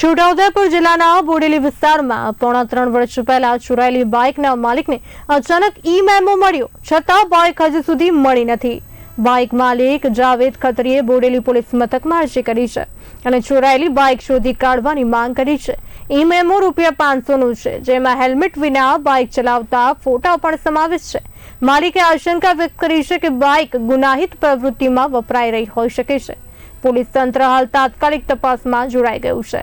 છોટાઉદેપુર જિલ્લાના બોડેલી વિસ્તારમાં પોણા ત્રણ વર્ષ પહેલા ચોરાયેલી બાઇકના માલિકને અચાનક ઈ મેમો મળ્યો. છતાં બાઇક હજી સુધી મળી નથી. બાઇક માલિક જાવેદ ખત્રીએ બોડેલી પોલીસ મથકમાં અરજી કરી છે અને ચોરાયેલી બાઇક શોધી કાઢવાની માંગ કરી છે. ઈ મેમો રૂપિયા પાંચસોનું છે, જેમાં હેલ્મેટ વિના બાઇક ચલાવતા ફોટા પણ સમાવેશ છે. માલિકે આશંકા વ્યક્ત કરી છે કે બાઇક ગુનાહિત પ્રવૃત્તિમાં વપરાઈ રહી હોઈ શકે છે. પોલીસ તંત્ર હાલ તાત્કાલિક તપાસમાં જોડાઈ ગયું છે.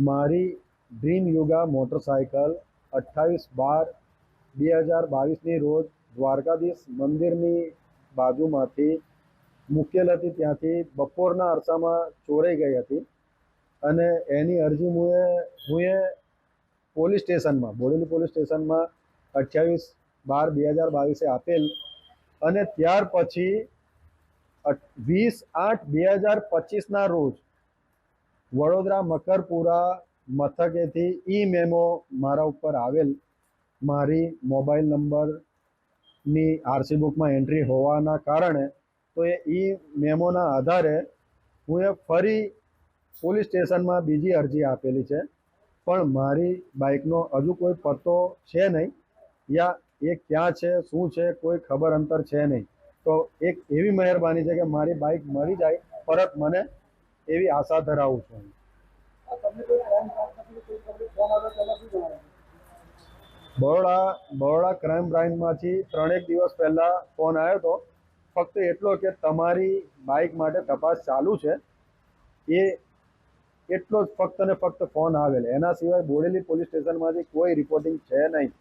મારી ડ્રીમ યોગા મોટરસાયકલ અઠ્ઠાવીસ બાર બે હજાર બાવીસની રોજ દ્વારકાધીશ મંદિરની બાજુમાંથી મૂકેલ હતી. ત્યાંથી બપોરના અરસામાં ચોરાઈ ગઈ હતી અને એની અરજી મુએ હું પોલીસ સ્ટેશનમાં, બોડેલી પોલીસ સ્ટેશનમાં અઠ્યાવીસ બાર બે હજાર બાવીસે આપેલ અને ત્યાર પછી વીસ આઠ બે હજાર પચીસના રોજ વડોદરા મકરપુરા મથકેથી ઈ મેમો મારા ઉપર આવેલ મારી મોબાઈલ નંબરની આરસી બુકમાં એન્ટ્રી હોવાના કારણે તો એ ઈ મેમોના આધારે હું એ ફરી પોલીસ સ્ટેશનમાં બીજી અરજી આપેલી છે. પણ મારી બાઇકનો હજુ કોઈ પત્તો છે નહીં યા એ ક્યાં છે, શું છે, કોઈ ખબર અંતર છે નહીં. તો એક એવી મહેરબાની છે કે મારી બાઇક મળી જાય, પરત મને એવી આશા ધરાવું છું. બરોડા બરોડા ક્રાઇમ બ્રાન્ચમાંથી ત્રણેક દિવસ પહેલા ફોન આવ્યો હતો ફક્ત એટલો કે તમારી બાઇક માટે તપાસ ચાલુ છે. એ એટલો જ ફક્ત ને ફક્ત ફોન આવેલ. એના સિવાય બોડેલી પોલીસ સ્ટેશનમાંથી કોઈ રિપોર્ટિંગ છે નહીં.